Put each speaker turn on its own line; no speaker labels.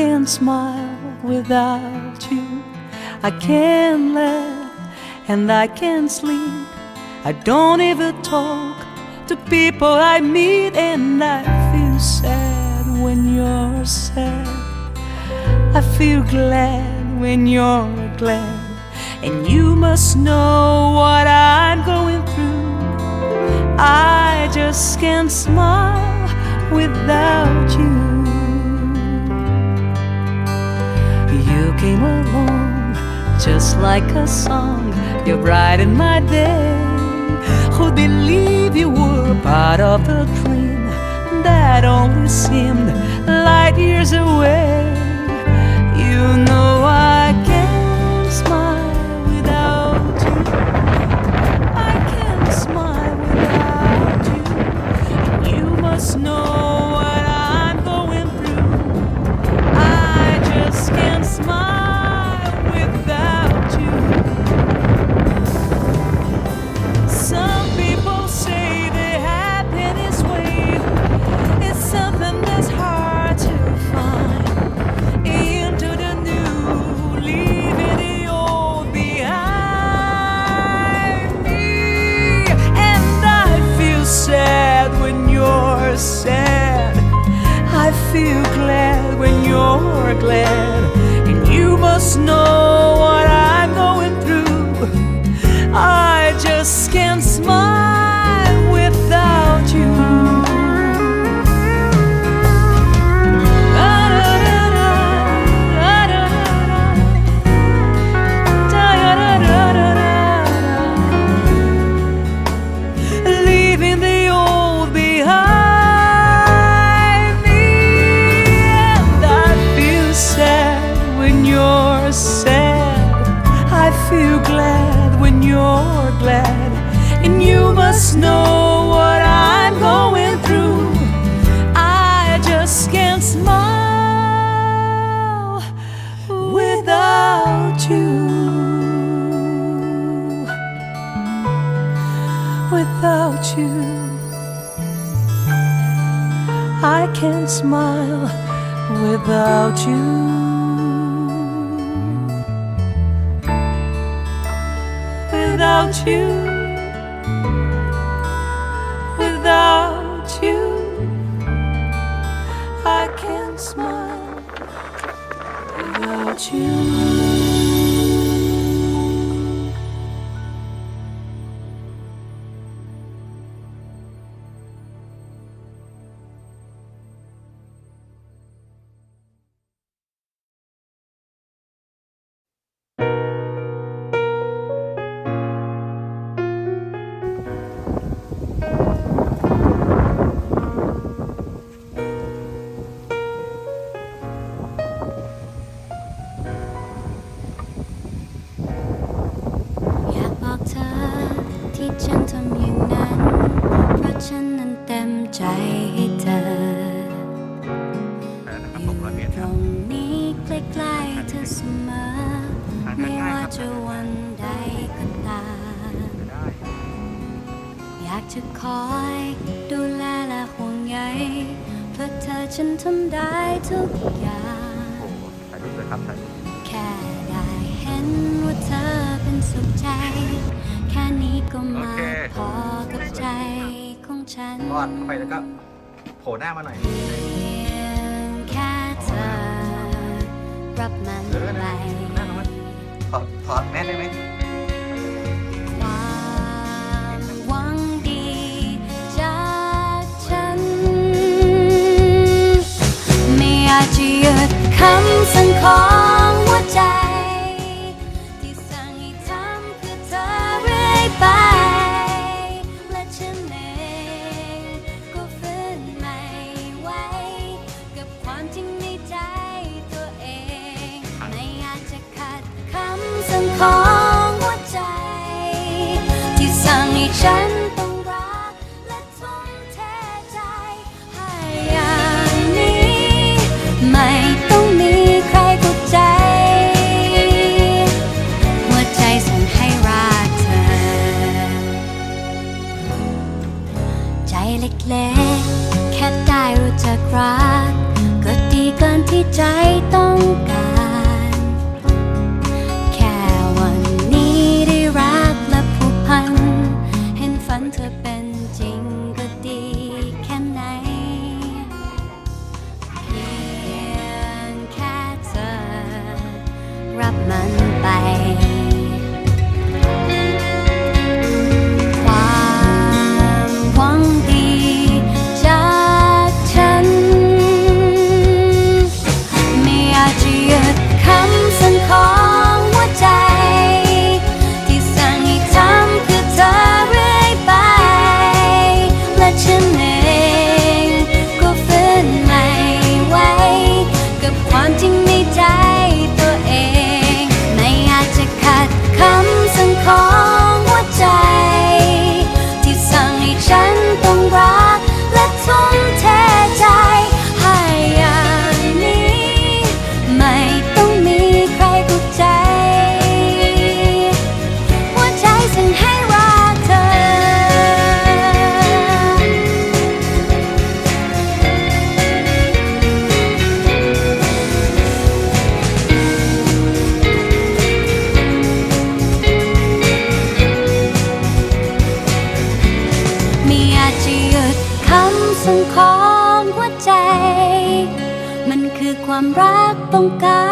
can't smile without you. I can't laugh and I can't sleep. I don't even talk to people I meet, and I feel sad when you're sad. I feel glad when you're glad, and you must know what I'm going through. I just can't smile without you. Came along just like a song. You brightened my day. Who'd believe you were part of a dream that only seemed light years away? You know I can't smile without you. I can't smile without you. You must know you're glad. And you must know what I'm going through. I just can't smile without you. Glad you're glad, and you must know what I'm going through. I just can't smile without you. Without you, I can't smile without you. Without you, without you, I can't smile without you.
ใจให้เธออยู่ตรงนี้ใกล้ๆเธอเสมอ ไม่ว่าจะวันใดก็ตามอยากจะคอยดูแลและห่วงใยเพื่อเธอฉันทำได้ทุกอย่างแค่ได้เห็นว่าเธอเป็นสุขใจ แค่นี้ก็มากพอ ฉัน
รอดเข้าไปแล้วก็โผล่หน้ามาหน่อย
เพียงแค่เธอ รับมัน
เออ
ไป
นะหน้าน้องถอดถอดแมสได้ไหม
ความหวังดีจากฉัน ไม่อาจจะหยุดคำสั่งขอ ของหัวใจ ที่สั่งให้ฉันต้องรัก และทุ่มเทใจ ให้อย่างนี้ ไม่ต้องมีใครเข้าใจ หัวใจสั่งให้รักเธอ ใจเล็กแค่ได้รู้จักรัก ก็ดีเกินที่ใจต้องการ ของหัวใจ มันคือความรักต้องการ